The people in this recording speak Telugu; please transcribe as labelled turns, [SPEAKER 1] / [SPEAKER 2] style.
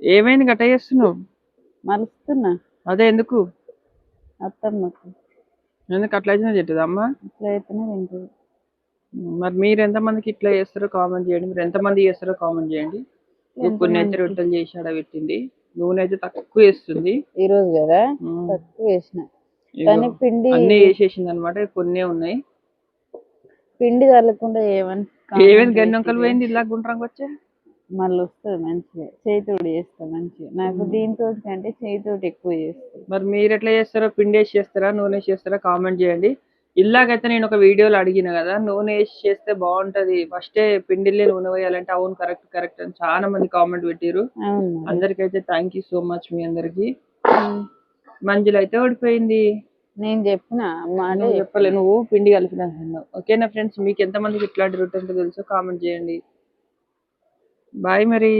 [SPEAKER 1] ఏమైంది? గట్ట చేస్తున్నావు?
[SPEAKER 2] మలుస్తున్నా
[SPEAKER 1] అదే ఎందుకు?
[SPEAKER 2] అత్తమ్మకు.
[SPEAKER 1] ఎందుకు అట్లా అయితేనే తింటుంది అమ్మ?
[SPEAKER 2] ఇట్లా అయితేనే తింటుంది.
[SPEAKER 1] మరి మీరు ఎంతమందికి ఇట్లా చేస్తారో కామెంట్ చేయండి. మీరు ఎంతమంది చేస్తారో కామెంట్ చేయండి. కొన్ని అయితే రొట్టెలు చేసి ఆడ పెట్టింది. నూనె అయితే తక్కువ వేస్తుంది
[SPEAKER 2] ఈ రోజు కదా. తక్కువ వేసిన కానీ పిండి
[SPEAKER 1] అన్నీ వేసేసింది అనమాట కొన్ని ఉన్నాయి.
[SPEAKER 2] పిండి చల్లకుండా ఏమని
[SPEAKER 1] ఏమైంది? గన్నొంకలు పోయింది ఇలా గుండ్రంగా వచ్చే?
[SPEAKER 2] మళ్ళీ వస్తుంది మంచిగా. చేతితోటి చేస్తా మంచిగా. నాకు దీంతో కంటే చేతితోటి ఎక్కువ చేస్తా.
[SPEAKER 1] మరి మీరు ఎట్లా చేస్తారో పిండి వేసి చేస్తారా నూనె వేసి చేస్తారా కామెంట్ చేయండి. ఇలాగైతే నేను ఒక వీడియోలో అడిగిన కదా నూనె వేసి చేస్తే బాగుంటది. ఫస్టే పిండిలే నూనె వేయాలంటే అవును కరెక్ట్ కరెక్ట్ అని చాలా మంది కామెంట్ పెట్టిరు. అందరికైతే థ్యాంక్ యూ సో మచ్ మీ అందరికి. మంజులు అయితే ఓడిపోయింది.
[SPEAKER 2] నేను చెప్పిన
[SPEAKER 1] చెప్పలే నువ్వు పిండి కలిపిన ఓకేనా ఫ్రెండ్స్ మీకు ఎంతమందికి ఇట్లాంటి రొట్టె తెలుసో కామెంట్ చేయండి. బాయ్ మరి